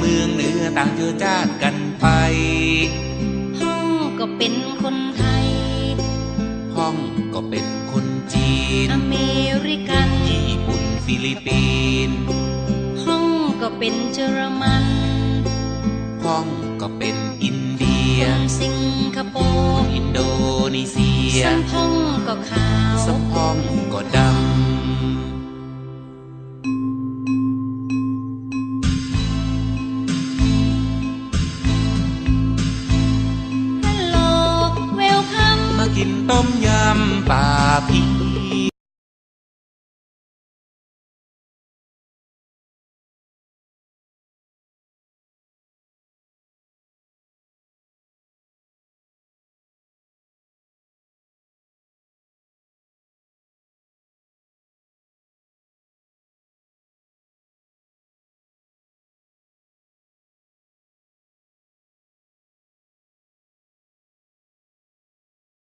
เมืองเหนือต่างเชื้อชาติกันไป ห้องก็เป็นคนไทย ห้องก็เป็นคนจีน อเมริกัน ญี่ปุ่นฟิลิปปินส์ห้องก็เป็นเยอรมัน ห้องก็เป็นอินเดีย คนสิงคโปร์ อินโดนีเซีย สันห้องก็ขาวสมห้องก็ดำินต้มยำป่าพี